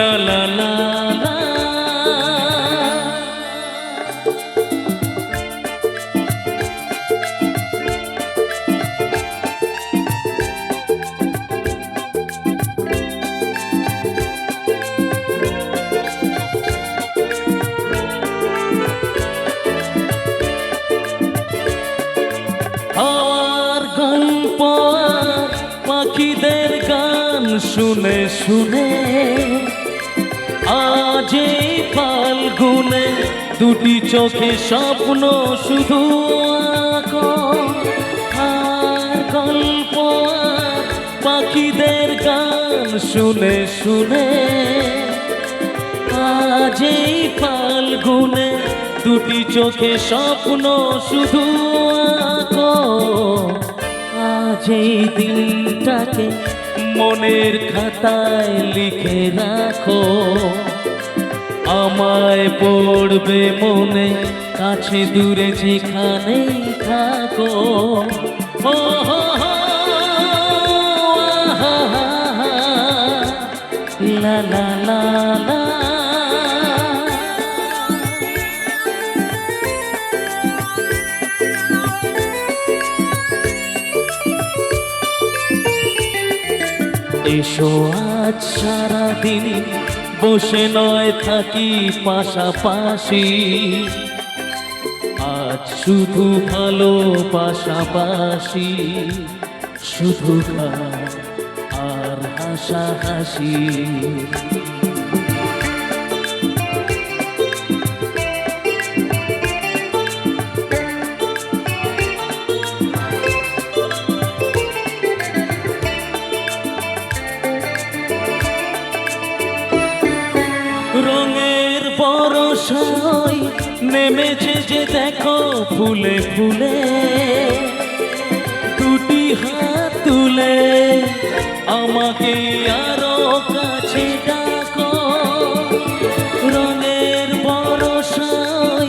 লা লা পাখিদের গান শুনে শুনে আজ ফাল্গুনে দুটি চোখে স্বপ্ন শুধু গল্প পাখিদের গান শুনে শুনে। আজ ফাল্গুনে দুটি চোখে স্বপ্ন শুধু আজ দিনটাকে মনের খাতায় লিখে রাখো আমায় পড়বে মনে কাছে দূরে যেখানেই থাকো ও লা লা এসো আজ সারাদিন বসে নয় থাকি পাশাপাশি। আজ শুধু ভালো পাশাপাশি শুধু আর হাসাহাসি। রঙের বরসাই নেমেছে যে দেখো ফুলে ফুলে। দুটি হাত তুলে আমাকে আরও কাছে ডাকো। রঙের বরসাই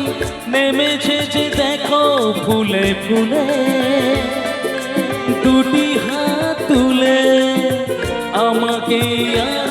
নেমেছে যে দেখো ফুলে ফুলে। দুটি হাত তুলে আমাকে আরও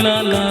আহা, হা, হা, লা লা লা লা